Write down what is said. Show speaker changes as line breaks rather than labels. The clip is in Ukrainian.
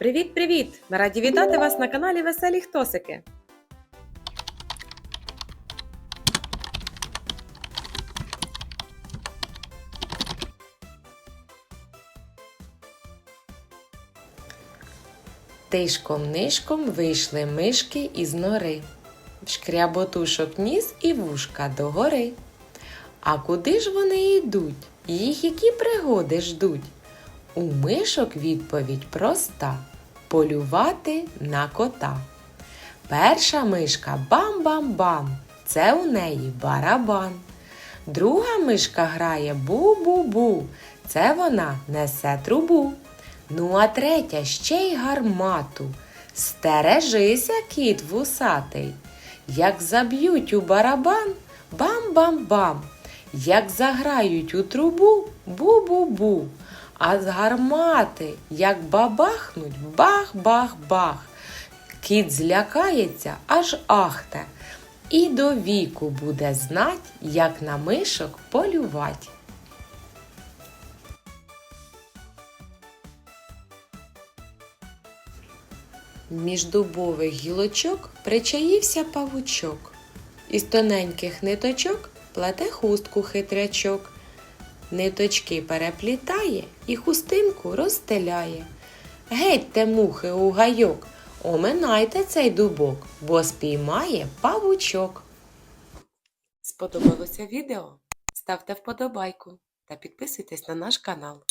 Привіт-привіт! Ми раді вітати вас на каналі Веселі Хтосики. Тишком-нишком вийшли мишки із нори. Шкряботушок ніс і вушка догори. А куди ж вони йдуть? Їх які пригоди ждуть? У мишок відповідь проста полювати на кота. Перша мишка бам-бам-бам. Це у неї барабан. Друга мишка грає бу-бу-бу. Це вона несе трубу. Ну, а третя ще й гармату. Стережися, кіт вусатий. Як заб'ють у барабан, бам-бам-бам. Як заграють у трубу, бу-бу-бу. А з гармати, як бабахнуть, бах-бах-бах. Кіт злякається, аж ахте. І до віку буде знать, як на мишок полювать. Між дубових гілочок причаївся павучок. Із тоненьких ниточок плете хустку хитрячок. Ниточки переплітає і хустинку розстеляє. Гетьте мухи у гайок, оминайте цей дубок, бо спіймає павучок. Сподобалося відео? Ставте вподобайку та підписуйтесь на наш канал.